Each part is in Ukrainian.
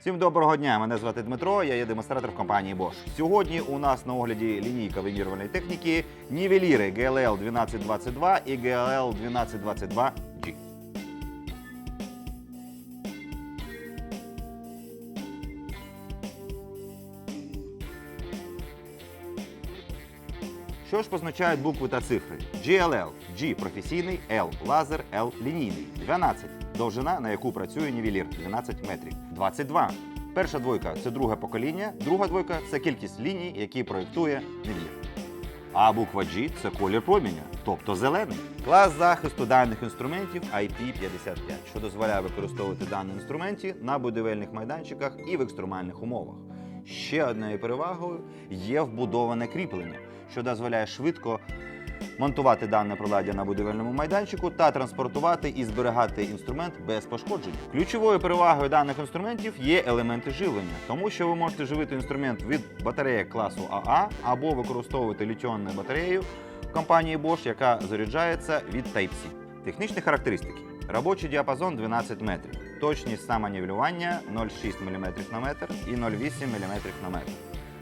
Всім доброго дня! Мене звати Дмитро, я є демонстратор в компанії Bosch. Сьогодні у нас на огляді лінійка вимірювальної техніки нівеліри GLL 1222 і GLL 1222G. Що ж позначають букви та цифри? GLL – G професійний, L лазер, L лінійний. 12 довжина, на яку працює нівелір 12 метрів. 22. Перша двойка це друге покоління, друга двойка це кількість ліній, які проєктує нівелір. А буква G це колір проміння, тобто зелений. Клас захисту даних інструментів IP55, що дозволяє використовувати дані інструменті на будівельних майданчиках і в екстремальних умовах. Ще одною перевагою є вбудоване кріплення, що дозволяє швидко монтувати дане приладдя на будівельному майданчику та транспортувати і зберігати інструмент без пошкоджень. Ключовою перевагою даних інструментів є елементи живлення, тому що ви можете живити інструмент від батареї класу АА або використовувати літіонну батарею компанії Bosch, яка заряджається від Type-C. Технічні характеристики. Робочий діапазон 12 метрів, точність самонівелювання 0,6 мм на метр і 0,8 мм на метр.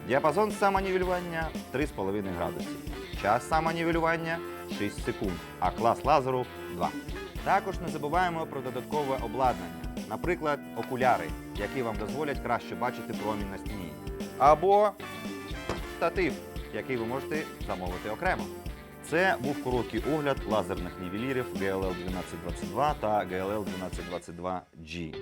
Діапазон самонівелювання 3,5 градусів. Час самонівелювання 6 секунд, а клас лазеру 2. Також не забуваємо про додаткове обладнання, наприклад, окуляри, які вам дозволять краще бачити промінь на стіні. Або штатив, який ви можете замовити окремо. Це був короткий огляд лазерних нівелірів GLL 1222 та GLL 1222G.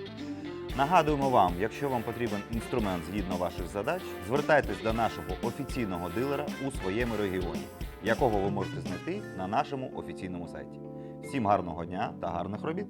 Нагадуємо вам, якщо вам потрібен інструмент згідно ваших задач, звертайтесь до нашого офіційного дилера у своєму регіоні, якого ви можете знайти на нашому офіційному сайті. Всім гарного дня та гарних робіт!